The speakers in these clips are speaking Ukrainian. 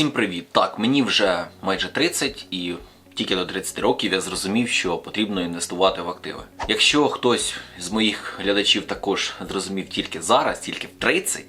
Всім привіт! Так, мені вже майже 30 і тільки до 30 років я зрозумів, що потрібно інвестувати в активи. Якщо хтось з моїх глядачів також зрозумів тільки зараз, тільки в 30,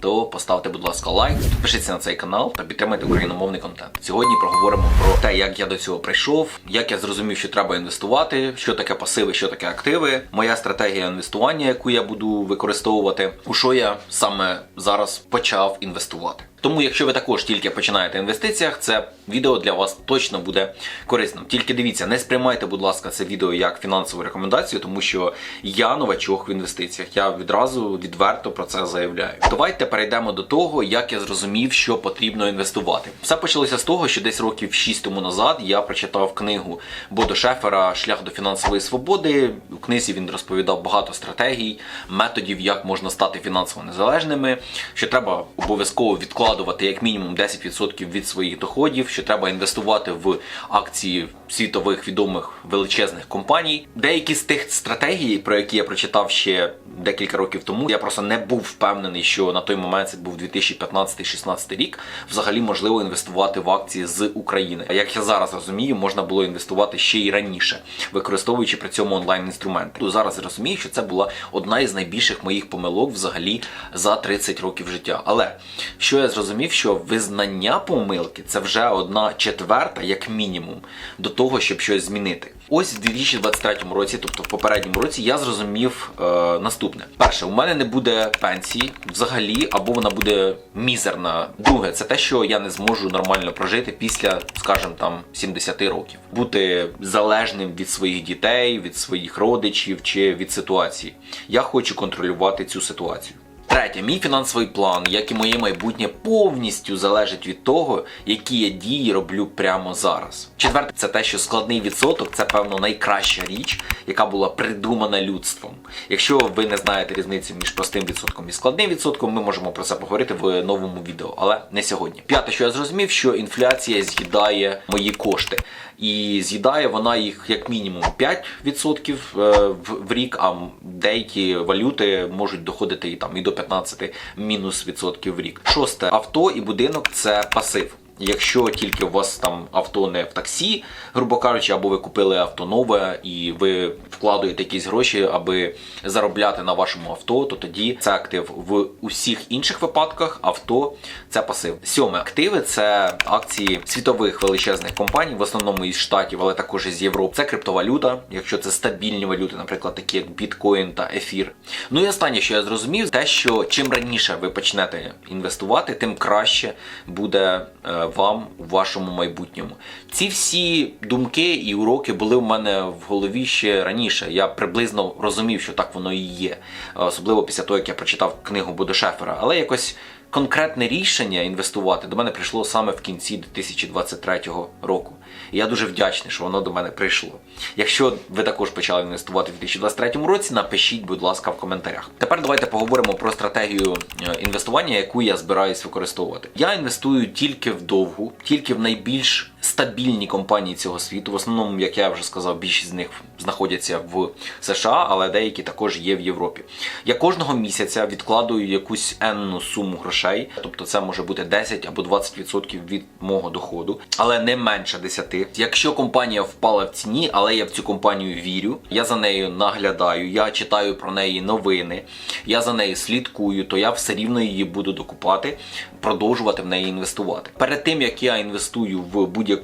то поставте, будь ласка, лайк, підпишіться на цей канал та підтримайте україномовний контент. Сьогодні проговоримо про те, як я до цього прийшов, як я зрозумів, що треба інвестувати, що таке пасиви, що таке активи, моя стратегія інвестування, яку я буду використовувати, у що я саме зараз почав інвестувати. Тому, якщо ви також тільки починаєте інвестиціях, це відео для вас точно буде корисним. Тільки дивіться, не сприймайте, будь ласка, це відео як фінансову рекомендацію, тому що я новачок в інвестиціях. Я відразу відверто про це заявляю. Давайте перейдемо до того, як я зрозумів, що потрібно інвестувати. Все почалося з того, що десь років 6 тому назад я прочитав книгу Бодо Шефера Шлях до фінансової свободи. У книзі він розповідав багато стратегій, методів, як можна стати фінансово незалежними, що треба обов'язково відкладати вкладувати як мінімум 10% від своїх доходів, що треба інвестувати в акції світових відомих величезних компаній. Деякі з тих стратегій, про які я прочитав ще декілька років тому, я просто не був впевнений, що на той момент це був 2015-16 рік. Взагалі можливо інвестувати в акції з України. А як я зараз розумію, можна було інвестувати ще й раніше, використовуючи при цьому онлайн інструменти. Зараз розумію, що це була одна із найбільших моїх помилок взагалі за 30 років життя. Але що я зрозумів, що визнання помилки це вже одна четверта, як мінімум, до того, щоб щось змінити. Ось в 2023 році, тобто в попередньому році, я зрозумів е, наступне: перше, у мене не буде пенсії взагалі, або вона буде мізерна. Друге, це те, що я не зможу нормально прожити після, скажімо, там 70 років, бути залежним від своїх дітей, від своїх родичів чи від ситуації. Я хочу контролювати цю ситуацію. Третє, мій фінансовий план, як і моє майбутнє, повністю залежить від того, які я дії роблю прямо зараз. Четверте, це те, що складний відсоток це певно найкраща річ, яка була придумана людством. Якщо ви не знаєте різницю між простим відсотком і складним відсотком, ми можемо про це поговорити в новому відео, але не сьогодні. П'яте, що я зрозумів, що інфляція з'їдає мої кошти. І з'їдає вона їх як мінімум 5% е, в рік, а деякі валюти можуть доходити і там і до 15 мінус відсотків в рік. Шосте авто і будинок це пасив. Якщо тільки у вас там авто не в таксі, грубо кажучи, або ви купили авто нове і ви вкладуєте якісь гроші, аби заробляти на вашому авто, то тоді це актив в усіх інших випадках. Авто це пасив. Сьоме активи це акції світових величезних компаній, в основному із штатів, але також із Європи. Це криптовалюта, якщо це стабільні валюти, наприклад, такі як біткоін та ефір. Ну і останнє, що я зрозумів, те, що чим раніше ви почнете інвестувати, тим краще буде. Вам у вашому майбутньому. Ці всі думки і уроки були в мене в голові ще раніше. Я приблизно розумів, що так воно і є, особливо після того, як я прочитав книгу Бодошефера. Але якось конкретне рішення інвестувати до мене прийшло саме в кінці 2023 року. І я дуже вдячний, що воно до мене прийшло. Якщо ви також почали інвестувати в 2023 році, напишіть, будь ласка, в коментарях. Тепер давайте поговоримо про стратегію е, інвестування, яку я збираюсь використовувати. Я інвестую тільки в довгу, тільки в найбільш стабільні компанії цього світу. В основному, як я вже сказав, більшість з них знаходяться в США, але деякі також є в Європі. Я кожного місяця відкладую якусь енну суму грошей, тобто це може бути 10 або 20% від мого доходу, але не менше 10. Якщо компанія впала в ціні, але я в цю компанію вірю, я за нею наглядаю, я читаю про неї новини, я за нею слідкую, то я все рівно її буду докупати, продовжувати в неї інвестувати. Перед тим як я інвестую в будь-яку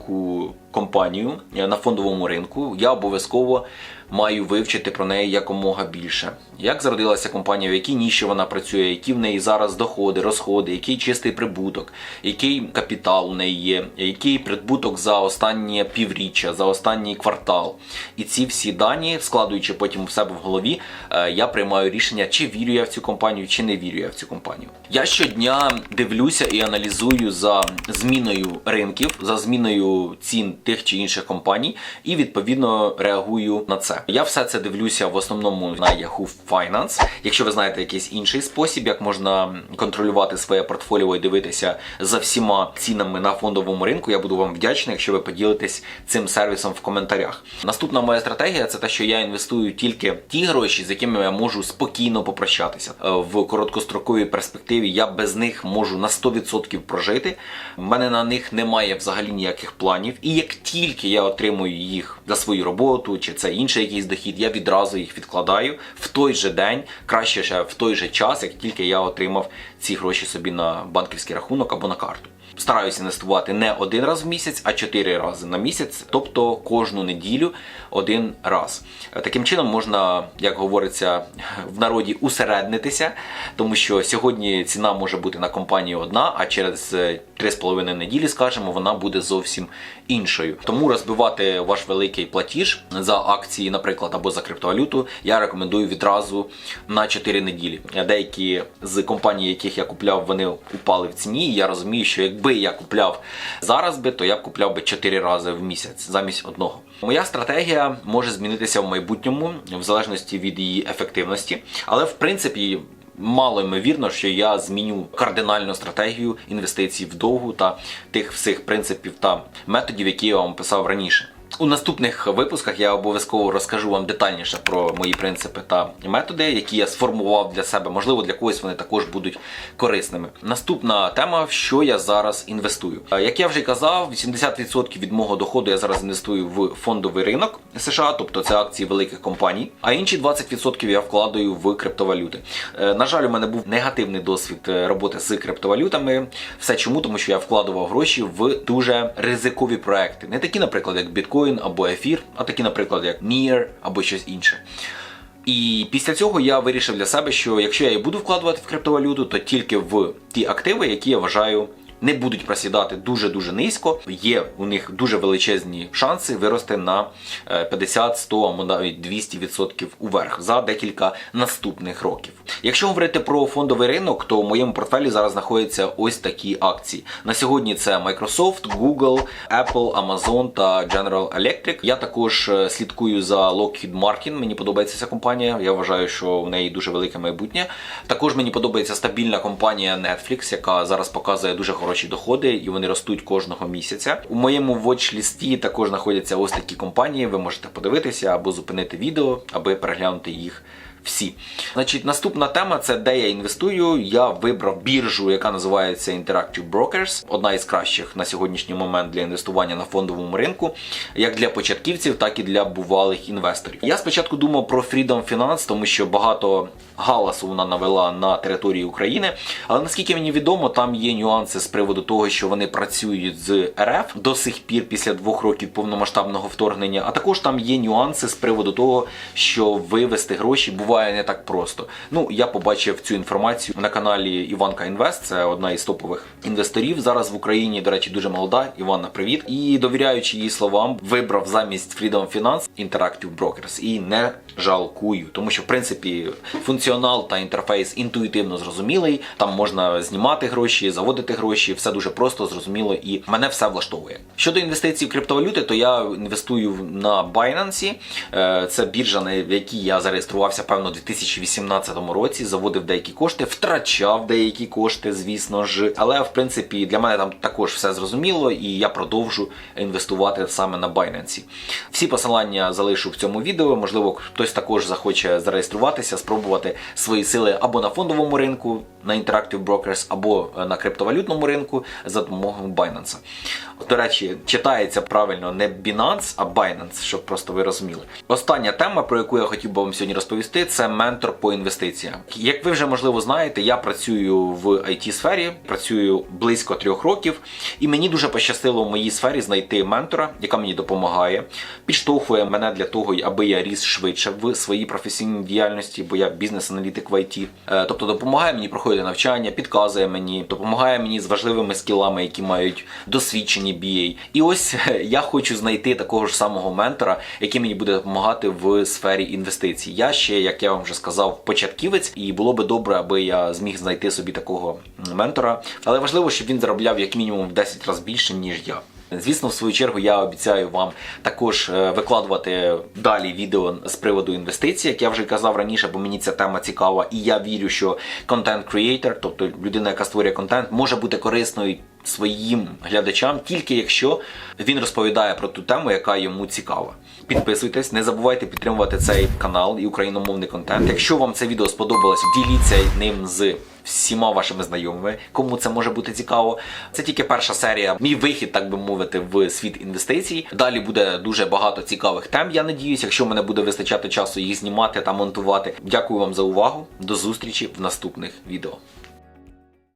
компанію на фондовому ринку, я обов'язково маю вивчити про неї якомога більше. Як зародилася компанія, в якій ніші вона працює, які в неї зараз доходи, розходи, який чистий прибуток, який капітал у неї є, який прибуток за останнє півріччя, за останній квартал. І ці всі дані, складуючи потім в себе в голові, е, я приймаю рішення, чи вірю я в цю компанію, чи не вірю я в цю компанію. Я щодня дивлюся і аналізую за зміною ринків, за зміною цін тих чи інших компаній і відповідно реагую на це. Я все це дивлюся в основному на Yahoo Finance. Якщо ви знаєте якийсь інший спосіб, як можна контролювати своє портфоліо і дивитися за всіма цінами на фондовому ринку, я буду вам вдячний, якщо ви поділитесь цим сервісом в коментарях. Наступна моя стратегія це те, що я інвестую тільки ті гроші, з якими я можу спокійно попрощатися в короткостроковій перспективі. Я без них можу на 100% прожити. У мене на них немає взагалі ніяких планів. І як тільки я отримую їх за свою роботу, чи це інший якийсь дохід, я відразу їх відкладаю в той же день, краще ще в той же час, як тільки я отримав ці гроші собі на банківський рахунок або на карту. Стараюся інвестувати не один раз в місяць, а чотири рази на місяць, тобто кожну неділю один раз. Таким чином можна, як говориться в народі, усереднитися, тому що сьогодні ціна може бути на компанії одна, а через е, 3,5 неділі, скажімо, вона буде зовсім іншою. Тому розбивати ваш великий платіж за акції, наприклад, або за криптовалюту, я рекомендую відразу на 4 неділі. Деякі з компаній, яких я купляв, вони упали в ціні. і Я розумію, що якби я купляв зараз би, то я б купляв би 4 рази в місяць замість одного. Моя стратегія може змінитися в майбутньому в залежності від її ефективності, але в принципі. Мало ймовірно, що я зміню кардинальну стратегію інвестицій в довгу та тих всіх принципів та методів, які я вам писав раніше. У наступних випусках я обов'язково розкажу вам детальніше про мої принципи та методи, які я сформував для себе. Можливо, для когось вони також будуть корисними. Наступна тема: в що я зараз інвестую. Як я вже казав, 80% від мого доходу я зараз інвестую в фондовий ринок США, тобто це акції великих компаній. А інші 20% я вкладаю в криптовалюти. Е, На жаль, у мене був негативний досвід е, роботи з криптовалютами. Все чому, тому що я вкладував гроші в дуже ризикові проекти, не такі, наприклад, як біткоін або ефір, а такі, наприклад, як Near або щось інше. І після цього я вирішив для себе, що якщо я і буду вкладувати в криптовалюту, то тільки в ті активи, які я вважаю. Не будуть просідати дуже дуже низько. Є у них дуже величезні шанси вирости на е, 50, 100 або навіть 200% уверх за декілька наступних років. Якщо говорити про фондовий ринок, то в моєму портфелі зараз знаходяться ось такі акції. На сьогодні це Microsoft, Google, Apple, Amazon та General Electric. Я також е, слідкую за Lockheed Martin. Мені подобається ця компанія. Я вважаю, що в неї дуже велике майбутнє. Також мені подобається стабільна компанія Netflix, яка зараз показує дуже хороші доходи, і вони ростуть кожного місяця. У моєму watch-лісті також знаходяться ось такі компанії. Ви можете подивитися або зупинити відео, аби переглянути їх всі. Значить, наступна тема це де я інвестую. Я вибрав біржу, яка називається Interactive Brokers, одна із кращих на сьогоднішній момент для інвестування на фондовому ринку, як для початківців, так і для бувалих інвесторів. Я спочатку думав про Freedom Finance, тому що багато галасу вона навела на території України. Але наскільки мені відомо, там є нюанси з приводу того, що вони працюють з РФ до сих пір після двох років повномасштабного вторгнення. А також там є нюанси з приводу того, що вивести гроші буває не так просто. Ну я побачив цю інформацію на каналі Іванка Інвест. Це одна із топових інвесторів зараз в Україні. До речі, дуже молода. Іванна, привіт. І довіряючи її словам, вибрав замість Freedom Finance Interactive Brokers і не жалкую, тому що в принципі функціонал та інтерфейс інтуїтивно зрозумілий. Там можна знімати гроші, заводити гроші, все дуже просто, зрозуміло, і мене все влаштовує. Щодо інвестицій в криптовалюти, то я інвестую на Binance. Е, Це біржа, на якій я зареєструвався певно у 2018 році. Заводив деякі кошти, втрачав деякі кошти, звісно ж. Але в принципі для мене там також все зрозуміло, і я продовжу інвестувати саме на Binance. Всі посилання залишу в цьому відео. Можливо, хтось також захоче зареєструватися, спробувати свої сили або на фондовому ринку, на Interactive Brokers, або е, на криптовалютному ринку за допомогою Binance. До речі, читається правильно не Binance, а Binance, щоб просто ви розуміли. Остання тема, про яку я хотів би вам сьогодні розповісти, це ментор по інвестиціям. Як ви вже можливо знаєте, я працюю в it сфері, працюю близько трьох років, і мені дуже пощастило в моїй сфері знайти ментора, яка мені допомагає, підштовхує мене для того, аби я ріс швидше в своїй професійній діяльності, бо я бізнес-аналітик в IT. Е, Тобто допомагає мені проходити навчання, підказує мені, допомагає мені з важливими скілами, які мають досвідчені BA. І ось е, я хочу знайти такого ж самого ментора, який мені буде допомагати в сфері інвестицій. Я ще, як я вам вже сказав, початківець, і було би добре, аби я зміг знайти собі такого ментора. Але важливо, щоб він заробляв як мінімум в 10 разів більше, ніж я. Звісно, в свою чергу я обіцяю вам також е, викладувати далі відео з приводу інвестицій, як я вже казав раніше, бо мені ця тема цікава, і я вірю, що контент креатор, тобто людина, яка створює контент, може бути корисною своїм глядачам, тільки якщо він розповідає про ту тему, яка йому цікава. Підписуйтесь, не забувайте підтримувати цей канал і україномовний контент. Якщо вам це відео сподобалось, діліться ним з всіма вашими знайомими, кому це може бути цікаво. Це тільки перша серія, мій вихід, так би мовити, в світ інвестицій. Далі буде дуже багато цікавих тем. Я надіюсь, якщо мене буде вистачати часу їх знімати та монтувати. Дякую вам за увагу. До зустрічі в наступних відео.